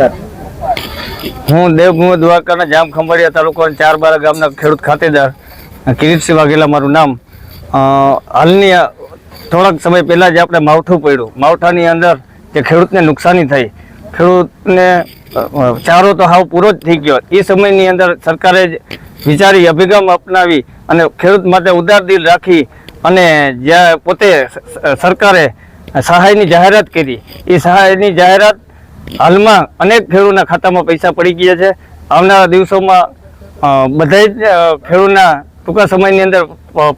નમસ્કાર હું દેવભૂમિ દ્વારકાના જામ ખંભાળિયા તાલુકાના ચાર બારા ગામના ખેડૂત ખાતેદાર કિરીટસિંહ વાઘેલા મારું નામ. હાલની થોડાક સમય પહેલાં જ આપણે માવઠું પડ્યું. માવઠાની અંદર જે ખેડૂતને નુકસાની થઈ, ખેડૂતને ચારો તો હાવ પૂરો જ થઈ ગયો. એ સમયની અંદર સરકારે જ વિચારી અભિગમ અપનાવી અને ખેડૂત માટે ઉદાર દિલ રાખી અને જ્યાં પોતે સરકારે સહાયની જાહેરાત કરી. એ સહાયની જાહેરાત હાલમાં અનેક ખેડૂતના ખાતામાં પૈસા પડી ગયા છે. આવનારા દિવસોમાં બધા જ ખેડૂતના ટૂંકા સમયની અંદર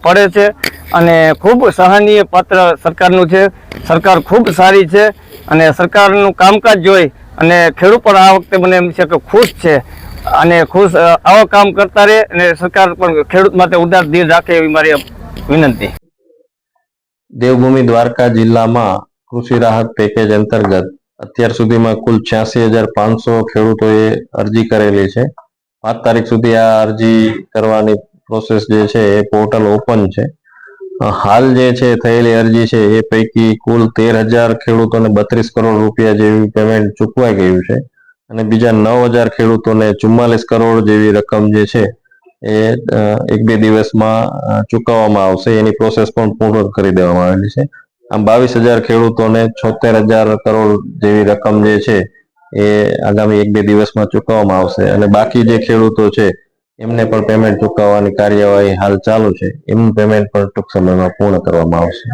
પડે છે અને ખૂબ સહનીય પાત્ર સરકારનું છે. સરકાર ખૂબ સારી છે અને સરકારનું કામકાજ જોઈ અને ખેડૂત પણ આ વખતે મને એમ છે કે ખુશ છે અને ખુશ આવા કામ કરતા રહે અને સરકાર પણ ખેડૂત માટે ઉદાર ધીર રાખે એવી મારી વિનંતી. દેવભૂમિ દ્વારકા જિલ્લામાં કૃષિ રાહત પેકેજ અંતર્ગત અત્યાર સુધીમાં કુલ છ્યાસી હજાર પાંચસો ખેડૂતોએ અરજી કરેલી છે. પાંચ તારીખ સુધી આ અરજી કરવાની પ્રોસેસ જે છે એ પોર્ટલ ઓપન છે. હાલ જે છે થયેલી અરજી છે એ પૈકી કુલ તેર હજાર ખેડૂતોને બત્રીસ કરોડ રૂપિયા જેવી પેમેન્ટ ચૂકવાઈ ગયું છે અને બીજા નવ હજાર ખેડૂતોને ચુમ્માલીસ કરોડ જેવી રકમ જે છે એ એક બે દિવસમાં ચૂકવવામાં આવશે. એની પ્રોસેસ પણ પૂર્ણ કરી દેવામાં આવેલી છે. આમ બાવીસ હજાર ખેડૂતોને છોતેર હજાર કરોડ જેવી રકમ જે છે, એ આગામી એક બે દિવસમાં ચૂકવવામાં આવશે. અને બાકી જે ખેડૂતો છે, એમને પણ પેમેન્ટ ચૂકવવાની કાર્યવાહી હાલ ચાલુ છે. એમનું પેમેન્ટ પણ ટૂંક સમયમાં પૂર્ણ કરવામાં આવશે.